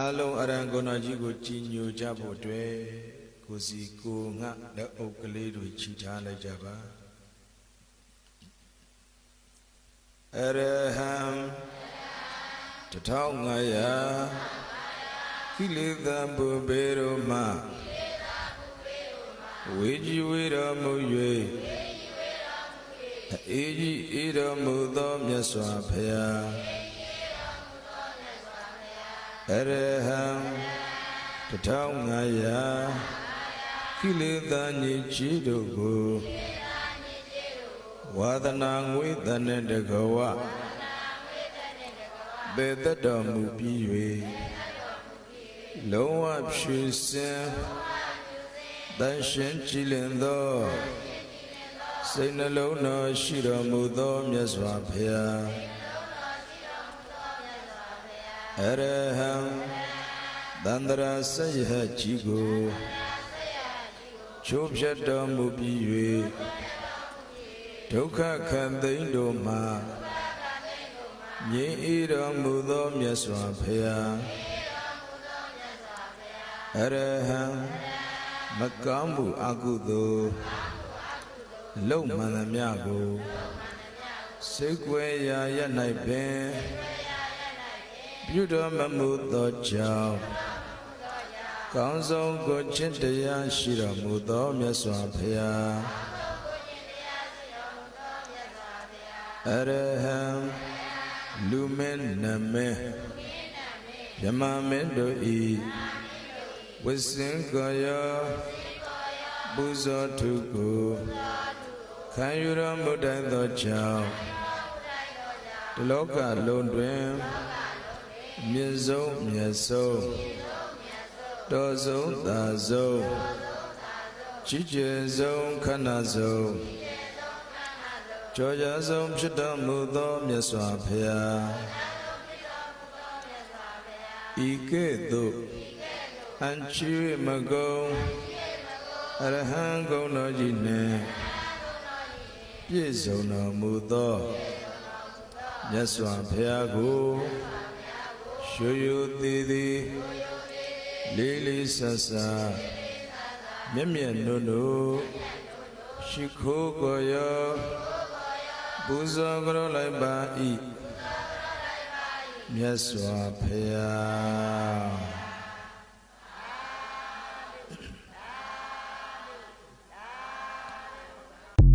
အလုံးအရန်ကိုနာကြီးကိုကြည်ညိုကြဖို့အတွက်ကိုစီကိုငှလက်အုပ်ကလေးတွေချီထားလိုက်ကြပါအရဟံတထောင်ငါယကိလေသာပုပေရောမဝေကြီးဝေတော်မူ၍အေကြီးအေတော်မူသောမြတ်စွာဘုရား အရဟံတထောင်ငါယကိလေသာညစ်ကြေးတို့ကိုဝါဒနာငွေတန်တဲ့တကဝပေတတ်တော်မူပြီး၍လုံးဝဖြူစင်တန်ရှင်းကြည်လင်သောစိတ်နှလုံးတော်ရှိတော်မူသောမြတ်စွာဘုရား အရဟံသန္တရာဆယဟကြီးကိုချိုးဖြတ်တော်မူပြီး၍ဒုက္ခခံသိမ်းတို့မှငြိမ်းအေးတော်မူသောမြတ်စွာဘုရားအရဟံမကောင်းမှုအကုသိုလ်လုံမှန်သမျှကိုစိတ်ွယ်ရာရ၌ပင် ပြုတော်မမူသောကြောင့်ကောင်းဆုံးကိုချင်းတရားရှိတော်မူသောမြတ်စွာဘုရားအရဟံလူမင်းနမင်းမြမမင်းတို့ဤဝိစင်ကောယောပူဇော်ထုကိုခံယူတော်မူတတ်သောကြောင့်ဒီလောကလုံးတွင် မြင့်ဆုံးမြတ်ဆုံးတော်ဆုံးသာဆုံးကြီးကျယ်ဆုံးခန္ဓာဆုံးကြောကြဆုံးဖြစ်တော်မူသောမြတ်စွာဘုရားဤကဲ့သို့အန်ချီမကုံအရဟံဂုဏ်တော်ကြီးနှင့်ပြည့်စုံတော်မူသောမြတ်စွာဘုရားကို ရွှေရွသေးသေးလေးလေးဆဆာမျက်မျက်နှုတ်နှုတ်ရှိခိုးကိုရောပူဇော်ကြလိုက်ပါ၏မြတ်စွာဘုရား